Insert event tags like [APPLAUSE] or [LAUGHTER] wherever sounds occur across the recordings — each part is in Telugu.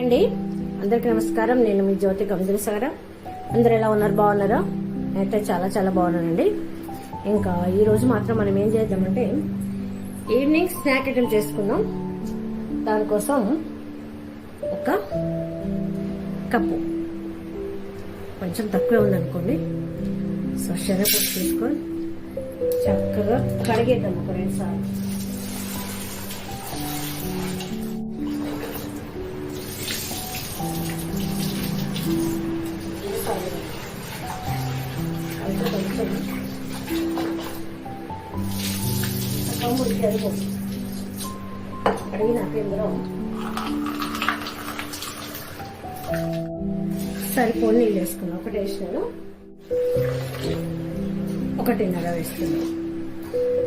అండి. అందరికీ నమస్కారం. నేను మీ జ్యోతి గంధులసాగర అందరు ఎలా ఉన్నారు? బాగున్నారా? అయితే చాలా చాలా బాగున్నానండి. ఇంకా ఈ రోజు మాత్రం మనం ఏం చేద్దామంటే ఈవినింగ్ స్నాక్ ఐటమ్ చేసుకుందాం. దానికోసం ఒక కప్పు. కొంచెం తక్కువే ఉందనుకోండి. సో శనగపప్పు తీసుకొని చక్కగా కడిగేద్దాం ఒక రెండు సార్లు. అయితే కొంచెం తమ్ముడు అడిగినాక ఇందులో సరిపోని నీళ్ళు వేసుకున్నాను ఒకటి వేసినాను ఒకటిన్నర వేస్తున్నాను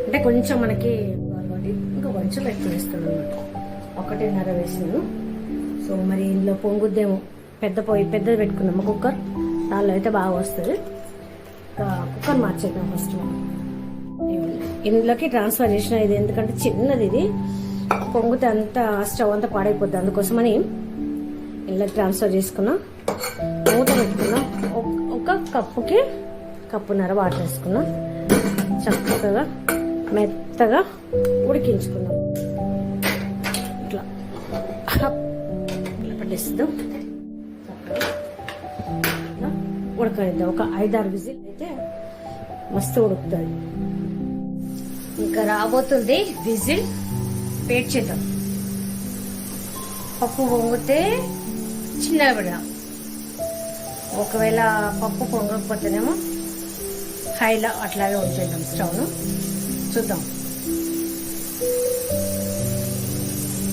అంటే కొంచెం మనకి కాబట్టి ఇంకా కొంచెం ఎక్కువ వేస్తున్నాను అనమాట ఒకటిన్నర వేసినాను. సో మరి ఇందులో పొంగుద్దేమో. పెద్ద పొయ్యి పెద్దది పెట్టుకున్నాము కుక్కర్? దానిలో అయితే బాగా వస్తుంది. కుక్కర్ మార్చేద్దాం ఫస్ట్ మనం. ఇందులోకి ట్రాన్స్ఫర్ చేసిన ఇది ఎందుకంటే చిన్నది ఇది. పొంగితే అంతా స్టవ్ అంతా పాడైపోద్ది. అందుకోసమని ఇందులోకి ట్రాన్స్ఫర్ చేసుకున్నా. మూత పెట్టుకున్నాం. ఒక- ఒక కప్పుకి కప్పున్నర వాటర్ వేసుకున్నాం. చక్కగా మెత్తగా ఉడికించుకున్నాం. ఇట్లా. ఇట్లా పట్టేస్తుందాం చక్కగా ఉడకనిద్దాం. ఒక ఐదారు విజిల్ మస్తు ఉడుకుతుంది ఇంకా రాబోతుంది విజిల్. పేర్చేద్దాం పప్పు పొంగితే చిన్నగా పెడదాం. ఒకవేళ పప్పు పొంగకపోతేనేమో హైలా అట్లాగే ఉంచేద్దాం స్టవ్ను. చూద్దాం.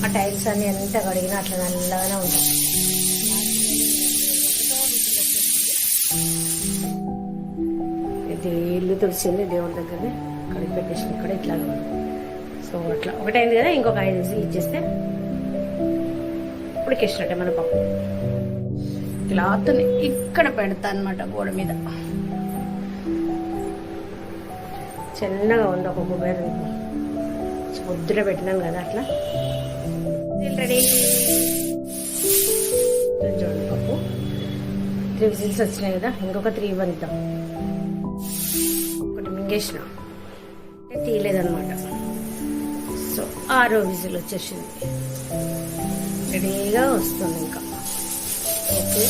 ఆ టైల్స్ అన్ని ఎంత కడిగినా అట్లా నల్లగానే ఉంటాయి. తుడిచింది దేవుడి దగ్గరనే కడిగి పెట్టేసిన ఇక్కడ ఇట్లా సో అట్లా. ఒకటైంది కదా ఇంకొక ఐదు ఇచ్చేస్తే ఉడికేసినట్టే మన పప్పు క్లాత్ని ఇక్కడ పెడతా అనమాట గోడ మీద. చిన్నగా ఉంది ఒక కుబేర పొద్దున పెట్టినాను కదా అట్లా. రెడీ? చూడండి పప్పు. త్రీ విజిల్స్ వచ్చినాయి కదా ఇంకొక త్రీ ఇవ్వనిద్దాం. ఒకటి అంటే తీయలేదన్నమాట. సో ఆరో విజిల్ వచ్చేసింది. రెడీగా వస్తుంది ఇంకా. ఓకే.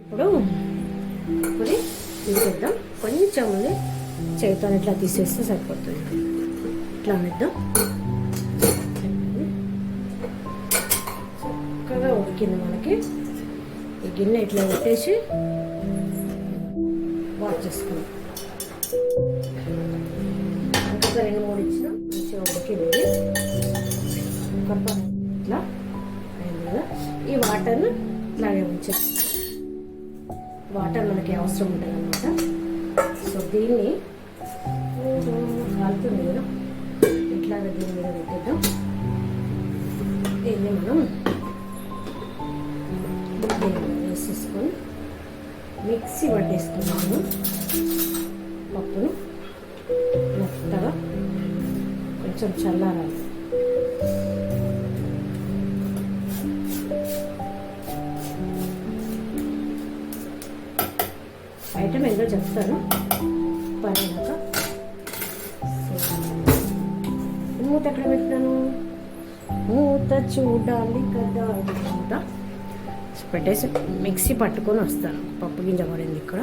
ఇప్పుడు ఇప్పుడు తీసేద్దాం కొంచెం ఉంది. చేతితో ఇట్లా తీసేస్తే సరిపోతుంది. ఇట్లా వేద్దాం చక్కగా ఉడికింది మనకి. ఈ గిన్నె ఇట్లా పెట్టేసి వాష్ చేసుకున్నాం. ఇంకొక రెండు మూడు ఇచ్చిన. మంచిగా ఉడికింది కప్ప ఇట్లా అయింది కదా. ఈ వాటర్ను ఇట్లాగే ఉంచేస్తాం వాటర్ మనకి అవసరం ఉంటుంది అనమాట సో దీన్ని కాలుతుంది కదా. ఇట్లాగే దీని మీద పెట్టేద్దాం. దీన్ని మనం దీన్ని వేసేసుకొని మిక్సీ పట్టేసుకున్నాము పప్పును మెత్తగా కొంచెం చల్లారాలి. ఐటమ్ ఏదో చెప్తాను. పడినాక మూత ఎక్కడ పెట్టాను మూత చూడాలి కదా. ఇది మూత. పెట్టేసి మిక్సీ పట్టుకొని వస్తాను. పప్పు గింజ పడింది ఇక్కడ.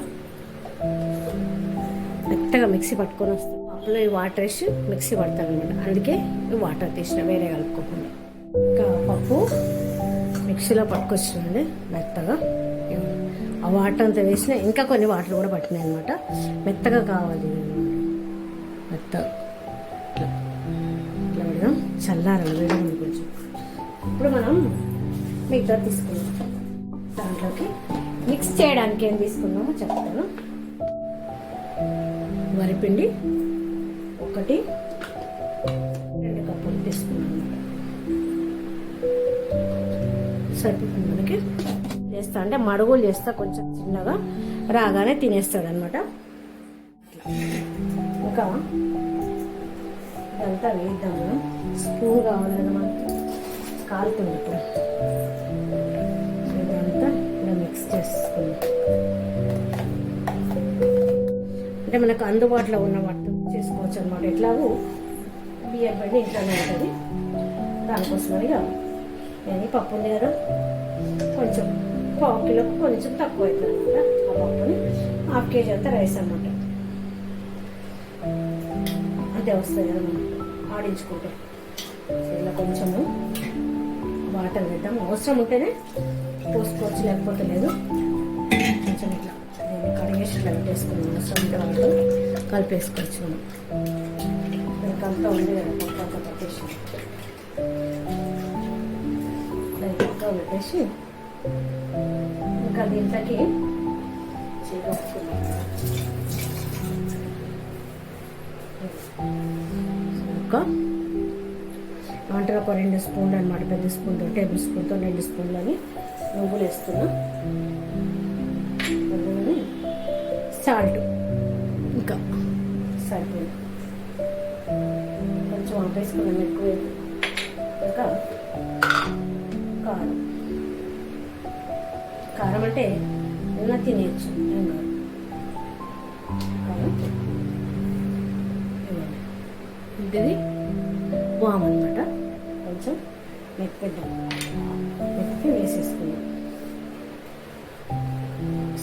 మెత్తగా మిక్సీ పట్టుకొని వస్తాను. పప్పులో ఈ వాటర్ వేసి మిక్సీ పడతాను అనమాట అందుకే ఈ వాటర్ తీసిన వేరే కలుపుకోకుండా. ఇంకా పప్పు మిక్సీలో పట్టుకొచ్చినండి మెత్తగా. ఆ వాటర్ అంతా వేసిన ఇంకా కొన్ని వాటర్ కూడా పట్టినాయి అనమాట మెత్తగా కావాలి. మెత్తగా ఇట్లా. ఇట్లా పెడదాం. చల్లారాలి వేడి కొంచెం. ఇప్పుడు మనం మిగతా తీసుకుందాం. దాంట్లోకి మిక్స్ చేయడానికి ఏం తీసుకున్నామో చెప్తాను. వరిపిండి ఒకటి రెండు కప్పులు తీసుకున్నాను. సరిపోతుంది మనకి. చేస్తా అంటే మడుగులు చేస్తా కొంచెం చిన్నగా. రాగానే తినేస్తాడు అనమాట ఇంకా ఇదంతా వేద్దాం స్పూన్ కావాలన్నమాట. కాలుతుంది ఇప్పుడు. అంటే మనకు అందుబాటులో ఉన్న వాటి చేసుకోవచ్చు అనమాట ఎట్లాగో బియ్యం బండి ఇంట్లోనే ఉంటుంది. దానికోసమని ఇక నేను పప్పు ఉంది కదా కొంచెం పావు కిలోకి కొంచెం తక్కువ అవుతుంది అనమాట ఆ పప్పుని హాఫ్ కేజీ అంతా రైస్ అనమాట అంతే వస్తుంది కదా మనం ఆడించుకుంటే. ఇలా కొంచెము వాటర్ వేద్దాం. అవసరం ఉంటేనే పోసుకోవచ్చు లేకపోతే లేదు. కొంచెం ఇట్లా దీన్ని కడిగేసి ఇట్లా పెట్టేసుకున్నాం అవసరం ఉంటే కలిపేసుకోవచ్చు మనం ఇంకంతా ఉంది కదా పప్పు పెట్టేసి. లైట్గా పెట్టేసి ఇంకా దీంట్లోకి చేయగలుగుతున్నాం ఇంకా ఒక రెండు స్పూన్లు అనమాట పెద్ద స్పూన్తో టేబుల్ స్పూన్తో రెండు స్పూన్లని నువ్వులు వేస్తున్నా. సాల్ట్ ఇంకా. సరిపోయింది. కొంచెం ఆపేసుకున్నాం ఎక్కువ ఇంకా. కారం. కారం అంటే ఏమైనా తినేయచ్చు. ఏం కాదు. కారం. ఇవ్వండి. ఇది వామ్ అనమాట కొంచెం మెత్తపెద్దాం మెత్తి వేసేసుకున్నాం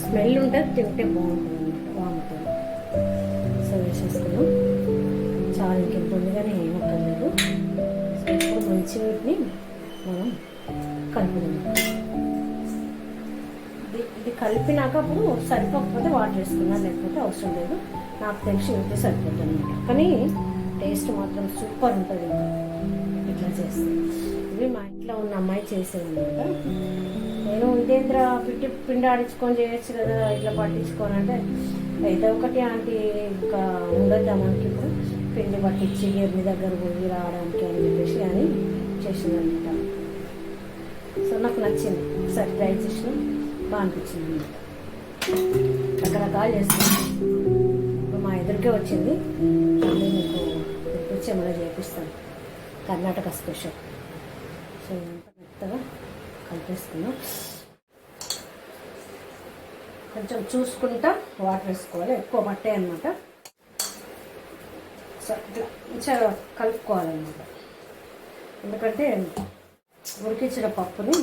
స్మెల్ ఉంటుంది తింటే బాగుంటుంది. బాగుంటుంది. వాముతో సో వేసేసుకున్నాం చాలా ఇంకెంత ఉంది కానీ ఏమక్కర్లేదు సో ఇప్పుడు మంచి వీటిని మనం కలుపుదాం. ఇది కలిపినాక అప్పుడు సరిపోకపోతే వాటర్ వేసుకున్నా లేకపోతే అవసరం లేదు. నాకు తెలిసి ఉంటే సరిపోతుంది అనమాట కానీ టేస్ట్ మాత్రం సూపర్ ఉంటుంది. ఇట్లా చేస్తే. ఇవి మా ఇంట్లో ఉన్న అమ్మాయి చేసేది. నేను ఇదేంద్ర పిట్టి పిండి ఆడించుకొని చేయొచ్చు కదా ఇట్లా పట్టించుకొని అంటే అయితే ఒకటి ఆంటీ ఇంకా ఉండొద్దా మనకి ఇప్పుడు పిండి పట్టించి గిర్ని దగ్గర పోయి రావడానికి అని చెప్పేసి అని చేసిందనమాట. సో నాకు నచ్చింది. ఒకసారి ట్రై చేసిన బాగా అనిపించింది. అనమాట రకరకాలు చేస్తాను ఇప్పుడు మా ఎదురుకే వచ్చింది. మీకు తెప్పించి ఏమైనా చేపిస్తాను. కర్ణాటక స్పెషల్. సో మెత్తగా కలిపేసుకున్నాం కొంచెం చూసుకుంటా వాటర్ వేసుకోవాలి. ఎక్కువ మట్టే అనమాట సో ఇట్లా మంచిగా కలుపుకోవాలన్నమాట. ఎందుకంటే ఉడికించిన పప్పుని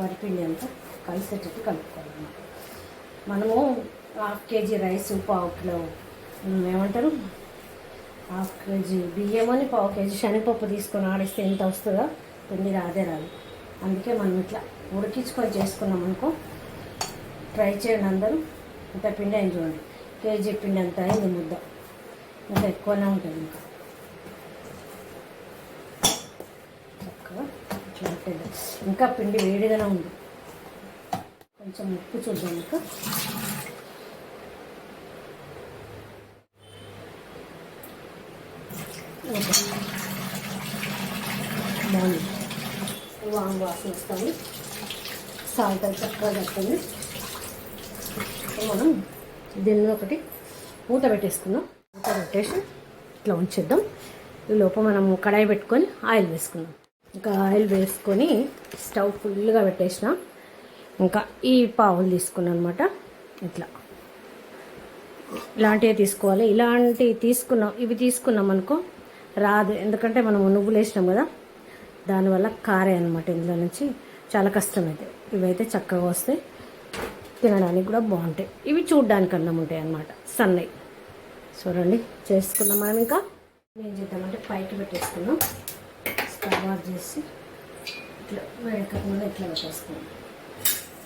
వరిపిండి అంతా కలిసేటట్టు కలుపుకోవాలన్నమాట. మనము హాఫ్ కేజీ రైస్ పావు కిలో ఏమంటారు? హాఫ్ కేజీ బియ్యం అని పావు కేజీ శనగపప్పు తీసుకొని ఆడిస్తే ఎంత వస్తుందో పిండి రాదే రాదు అందుకే మనం ఇట్లా ఉడికించుకొని చేసుకున్నాం అనుకో ట్రై చేయండి అందరూ. ఇంత పిండి అయింది చూడండి. కేజీ పిండి అంత అయింది ముద్ద. ఇంకా ఎక్కువనే ఉంటుంది ఇంకా. చక్కగా ఇట్లా ఇంకా పిండి వేడిగానే ఉంది. కొంచెం ఉప్పు చూద్దాం ఇంకా. బాగుంది. వాంగ్ వాసన వస్తుంది. సాల్ట్ అది చక్కగా పడుతుంది. మనం దీన్ని ఒకటి మూత పెట్టేసుకుందాం. మూత పెట్టేసి ఇట్లా ఉంచేద్దాం. లోపల మనం కడాయి పెట్టుకొని ఆయిల్ వేసుకుందాం. ఇంకా ఆయిల్ వేసుకొని స్టవ్ ఫుల్గా పెట్టేసిన. ఇంకా ఈ పావులు తీసుకున్నాను అనమాట ఇట్లా. ఇలాంటివి తీసుకోవాలి. ఇలాంటివి తీసుకున్నాం. ఇవి తీసుకున్నాం అనుకో రాదు. ఎందుకంటే మనం నువ్వులు వేసినాం కదా. దానివల్ల కారే అనమాట ఇందులో నుంచి. చాలా కష్టం అయితే ఇవైతే చక్కగా వస్తాయి తినడానికి కూడా బాగుంటాయి. ఇవి చూడ్డానికి అన్నం ఉంటాయి అన్నమాట. సన్నై. చూడండి చేసుకున్నాం మనం ఇంకా. ఏం చేద్దామంటే పైకి పెట్టేసుకున్నాం స్టవ్ ఆఫ్ చేసి ఇట్లా వేడకకుండా ఇట్లా పెట్టేసుకున్నాం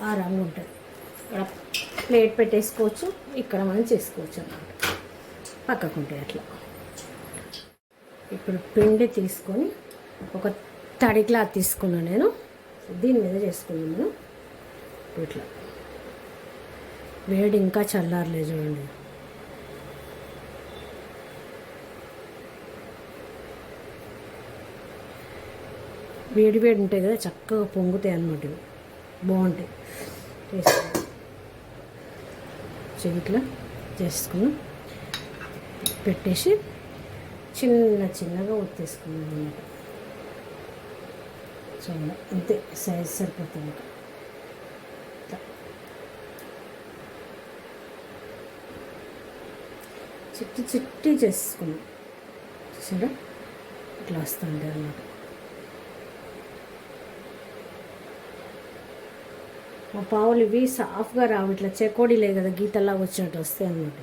ఆ రంగు ఉంటుంది. ఇక్కడ ప్లేట్ పెట్టేసుకోవచ్చు. ఇక్కడ మనం చేసుకోవచ్చు అన్నమాట. పక్కకుంటాయి అట్లా. ఇప్పుడు పిండి తీసుకొని ఒక తడి క్లాత్ తీసుకున్నాను నేను. దీని మీద చేసుకున్నాను మనం. ఇట్లా. వేడి ఇంకా చల్లారలే చూడండి. వేడి వేడి ఉంటాయి కదా చక్కగా పొంగుతాయి అన్నమాట ఇవి. బాగుంటాయి. టేస్ట్ చెవిట్లో చేసుకున్నాం. పెట్టేసి చిన్న చిన్నగా ఒత్తేసుకున్నాం అన్నమాట. చాలా అంతే సైజ్ సరిపోతుంది ఇంకా. చిట్టి చిట్టి చేసుకున్నాం. చూసారా? ఇట్లా వస్తుంది అన్నమాట. మా పావులు ఇవి సాఫ్గా రావు ఇట్లా చెకోడీలే కదా గీతల్లా వచ్చినట్టు వస్తాయి అన్నమాట.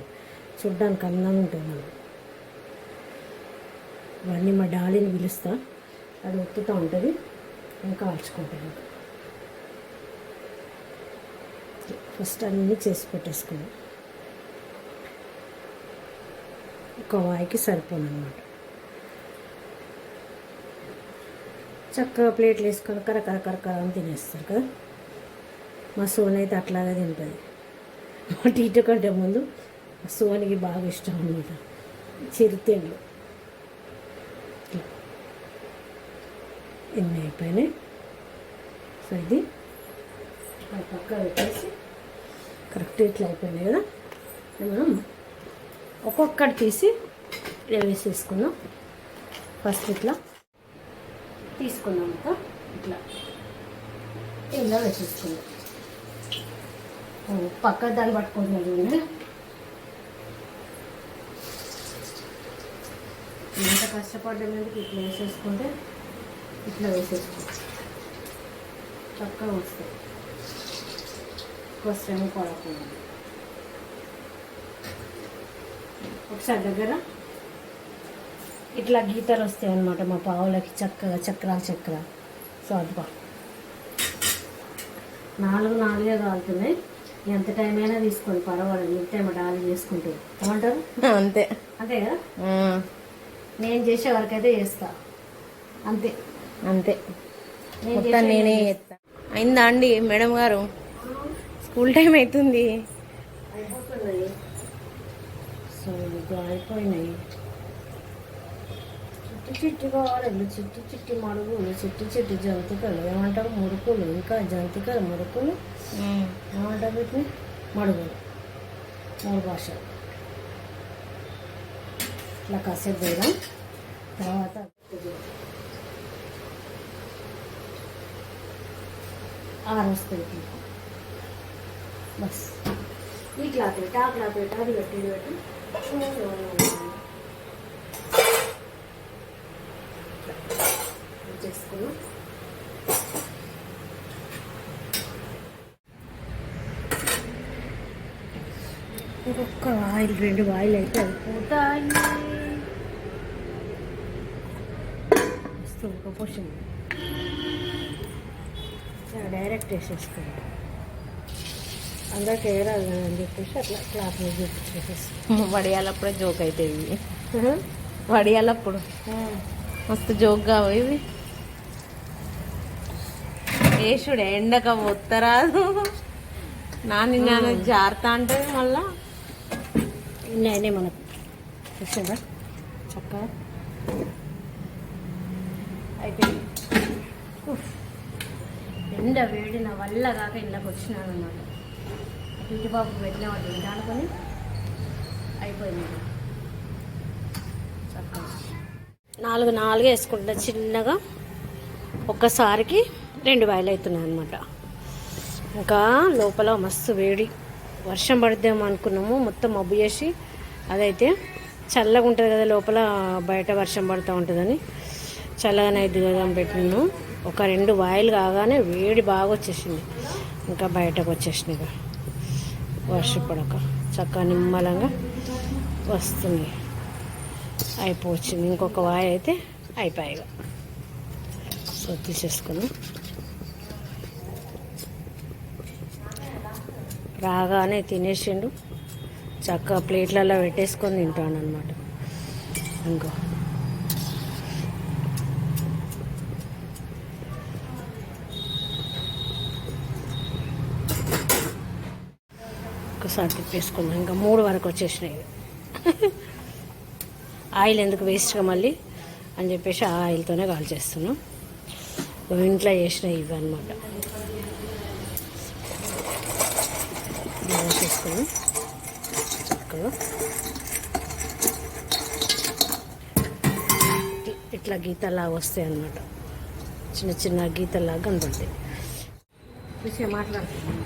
చూడ్డానికి అందంగా ఉంటుంది మనకు ఇవన్నీ మా డాలీని పిలుస్తా. అది ఒత్తుతూ ఉంటుంది. ఇంకా కాల్చుకుంటాను ఫస్ట్ అన్నీ చేసి పెట్టేసుకున్నాం. ఒక వాయికి సరిపోనమాట అనమాట చక్కగా ప్లేట్లు వేసుకొని కరకరకరకరం అని తినేస్తారు కదా. మా సోన్ అయితే అట్లాగే తింటుంది. మా టీటు కంటే ముందు మా సోనికి బాగా ఇష్టం అనమాట చిరుతిండ్లు. ఇన్ని అయిపోయినాయి. సో ఇది అది పక్క పెట్టేసి కరెక్ట్ ఇట్లా అయిపోయినాయి కదా. మనం ఒక్కొక్కటి తీసి వేసేసుకుందాం. ఫస్ట్ ఇట్లా తీసుకున్నాం ఇంకా ఇట్లా ఇలా వేసేసుకుందాం. పక్క దాన్ని పట్టుకుంటున్నాను చూడండి. ఎంత కష్టపడ్డానికి ఇట్లా వేసేసుకుంటే ఇట్లా వేసేసుకో. చక్కగా వస్తాయి. ఎక్కువ శ్రమ పడకుండా. ఒకసారి దగ్గర. ఇట్లా గీతలు వస్తాయి అన్నమాట మా పావులకి చక్కగా చక్రాలు చక్రాలు సో అదిపా నాలుగు నాలుగే కాలుతున్నాయి. ఎంత టైం అయినా తీసుకోండి పర్వాలేదు. మిడ్ టైం డాలి చేసుకుంటే. ఏమంటారు? అంతే. అంతే కదా? నేను చేసే వరకు అయితే చేస్తా. అంతే. అంతే. మొత్తం నేనే చేస్తా. అయిందా అండి మేడం గారు? స్కూల్ టైం అవుతుంది అయిపోతున్నాయి. సో ఇది అయిపోయినాయి. చిట్టి చిట్టి కావాలి చిట్టి చిట్టి మడుగులు చిట్టి చిట్టి జంతికలు. ఏమంటారు? మురుకులు ఇంకా జంతికలు మురుకులు ఏమంటారు వీటిని? మడుగులు. మూడు భాషలు. ఇట్లా కాసేపు వేయడం తర్వాత ఆరు ఇట్లా. బస్. ఈ క్లాత్ పెట్టి ఆ క్లాత్ పెట్టి అది పెట్టి ఇది పెట్టి. చేసుకున్నాం ఇంకొక ఆయిల్ రెండు ఆయిల్ అయితే అయిపోతాయి మస్తు ఉడకపోసింది డైరెక్ట్ వేసేసుకుంటాం. అందరికి కదా అని చెప్పేసి అట్లా క్లాత్ మీద [LAUGHS] వడియాలప్పుడే జోక్ అయితే ఇవి. వడియాలప్పుడు. మస్తు జోక్ ఇవి. వేసుడే ఎండక ఒత్తరాదు నాని నాన్న జారుతా అంటే మళ్ళా. నేనే మనకు చూసిందా చక్కగా. అయిపోయింది. ఉఫ్. ఎండ వేడి నా వల్ల కాక ఇళ్ళకి వచ్చినాను అన్నమాట ఇంటి బాబు పెట్టిన వాటి అనుకొని అయిపోయింది. నాలుగు నాలుగు వేసుకుంటా చిన్నగా. ఒక్కసారికి రెండు వాయిలు అవుతున్నాయి అనమాట ఇంకా లోపల మస్తు వేడి. వర్షం పడుద్దాం అనుకున్నాము. మొత్తం మబ్బు చేసి అదైతే చల్లగా ఉంటుంది కదా లోపల బయట వర్షం పడుతూ ఉంటుందని. చల్లగానే అయితే కదా అని పెట్టినాను. ఒక రెండు వాయిలు కాగానే వేడి బాగా వచ్చేసింది. ఇంకా బయటకు వచ్చేసింది ఇక. వర్షం పడక చక్కగా నిమ్మలంగా వస్తుంది. అయిపోవచ్చింది. ఇంకొక వాయి అయితే అయిపోయాయి సో తీసేసుకున్నాం రాగానే తినేసిండు. చక్కగా ప్లేట్లలో పెట్టేసుకొని తింటాను అనమాట ఇంకో ఒకసారి తిప్పేసుకున్నాం ఇంకా మూడు వరకు వచ్చేసినాయి. ఆయిల్ ఎందుకు వేస్ట్గా మళ్ళీ అని చెప్పేసి ఆ ఆయిల్తోనే కాల్ చేస్తున్నాం. ఇంట్లో చేసినవి ఇవి అనమాట చక్కగా ఇట్లా గీతలాగా వస్తాయి అన్నమాట. చిన్న చిన్న గీతలాగా కనబడతాయి మాట్లాడుతున్నాను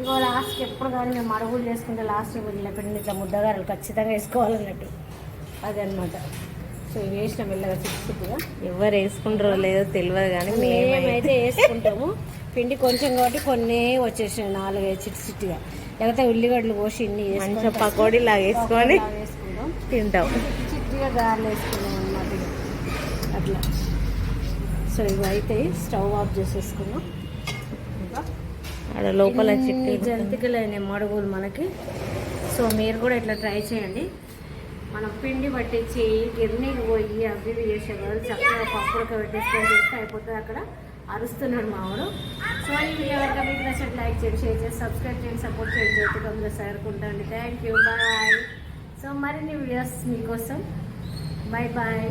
ఇగో లాస్ట్కి ఎప్పుడు కానీ మేము అడుగులు చేసుకుంటే లాస్ట్ వీళ్ళ పిండి ఇట్లా ముద్దగారలు ఖచ్చితంగా వేసుకోవాలన్నట్టు. అది అనమాట సో ఇవి వేసిన మెల్లగా చిక్కు చిక్కుగా ఎవరు వేసుకుంటారో లేదో తెలియదు కానీ మేమైతే వేసుకుంటాము. పిండి కొంచెం కాబట్టి కొన్ని వచ్చేసినాయి నాలుగైదు చిట్టి చిట్టిగా. లేకపోతే ఉల్లిగడ్డలు కోసి ఇన్ని మంచిగా పకోడీ లాగా వేసుకొని తింటాం. చిట్టి చిట్టిగా గారెలు వేసుకున్నాం అనమాట ఇక. అట్లా. సో ఇవి అయితే స్టవ్ ఆఫ్ చేసేసుకున్నాం. ఆడ లోపల జంతికలైన మడుగులు మనకి. సో మీరు కూడా ఇట్లా ట్రై చేయండి. మనం పిండి పట్టించి గిర్నీకి పోయి అవి ఇవి చేసే బదులు చక్కగా పప్పులకి పెట్టేసుకొని చేస్తే అయిపోతుంది అక్కడ. అరుస్తున్నాడు మావాడు సో ఈ వీడియో కనుక మీకు నచ్చినట్టు లైక్ చేయండి షేర్ చేసి సబ్స్క్రైబ్ చేయండి సపోర్ట్ చేయండి. జ్యోతికంలో సారుకుంటాండి. Thank you bye. సో మరిన్ని వీడియోస్ మీకోసం. Bye bye.